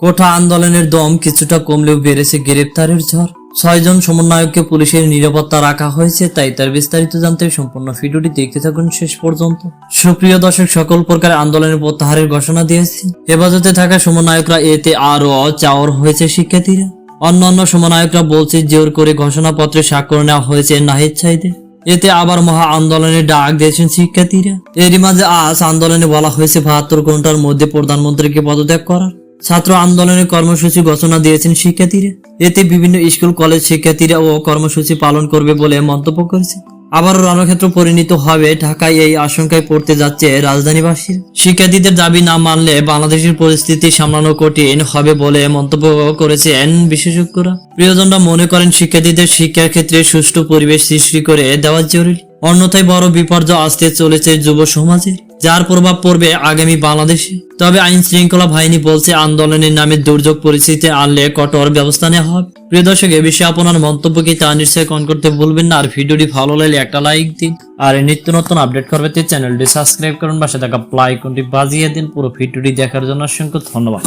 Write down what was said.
কোঠা আন্দোলনের দম কিছুটা কমলেও বেড়েছে গ্রেপ্তারের ঝড়। ছয়জন সমন্বয়ককে পুলিশের নিরাপত্তা রাখা হয়েছে, তাই তার বিস্তারিত জানতে সম্পূর্ণ ভিডিওটি দেখতে থাকুন শেষ পর্যন্ত। সুপ্রিয় দর্শক, সকল প্রকার আন্দোলনের প্রত্যাহারের ঘোষণা দিয়েছে। হেফাজতে থাকা সমন্বয়করা এতে আরও চাওয়ার হয়েছে শিক্ষার্থীরা। অন্যান্য সমন্বয়করা বলছে, জোর করে ঘোষণাপত্রে স্বাক্ষর নেওয়া হয়েছে নাহিদ এতে আবার মহা আন্দোলনের ডাক দিয়েছেন শিক্ষার্থীরা। এরই মাঝে আজ আন্দোলনে বলা হয়েছে, বাহাত্তর ঘণ্টার মধ্যে প্রধানমন্ত্রীকে পদত্যাগ করার। ছাত্র আন্দোলনের কর্মসূচি ঘোষণা দিয়েছেন শিক্ষার্থীরা। এতে বিভিন্ন স্কুল, কলেজ শিক্ষার্থীরা ও কর্মসূচি পালন করবে বলে মন্তব্য করেছে। আবারও রণক্ষেত্র পরিণত হবে ঢাকায় এই আশঙ্কায় পড়তে যাচ্ছে রাজধানীবাসীর। শিক্ষার্থীদের দাবি না মানলে বাংলাদেশের পরিস্থিতি সামলানো কঠিন হবে বলে মন্তব্য করেছেন বিশেষজ্ঞরা। প্রিয়জনরা মনে করেন শিক্ষার্থীদের শিক্ষার ক্ষেত্রে সুষ্ঠু পরিবেশ সৃষ্টি করে দেওয়া জরুরি। অন্যথায় বড় বিপর্যয় আসতে চলেছে যুব সমাজে যার প্রভাব পড়বে আগামী বাংলাদেশে। তবে আইন শৃঙ্খলা বাহিনী বলছে, আন্দোলনের নামে দুর্যোগ পরিস্থিতি আনলে কঠোর ব্যবস্থা নেওয়া হবে। প্রিয় দর্শক, এ বিষয়ে আপনার মন্তব্য কি তা নিশ্চয় কন করতে ভুলবেন না। আর ভিডিওটি ভালো লাগলে একটা লাইক দিন। আর নিত্য নতুন আপডেট করবে চ্যানেলটি সাবস্ক্রাইব করুন। পাশে থাকা প্লাই কোনটি বাজিয়ে দিন। পুরো ভিডিওটি দেখার জন্য অসংখ্য ধন্যবাদ।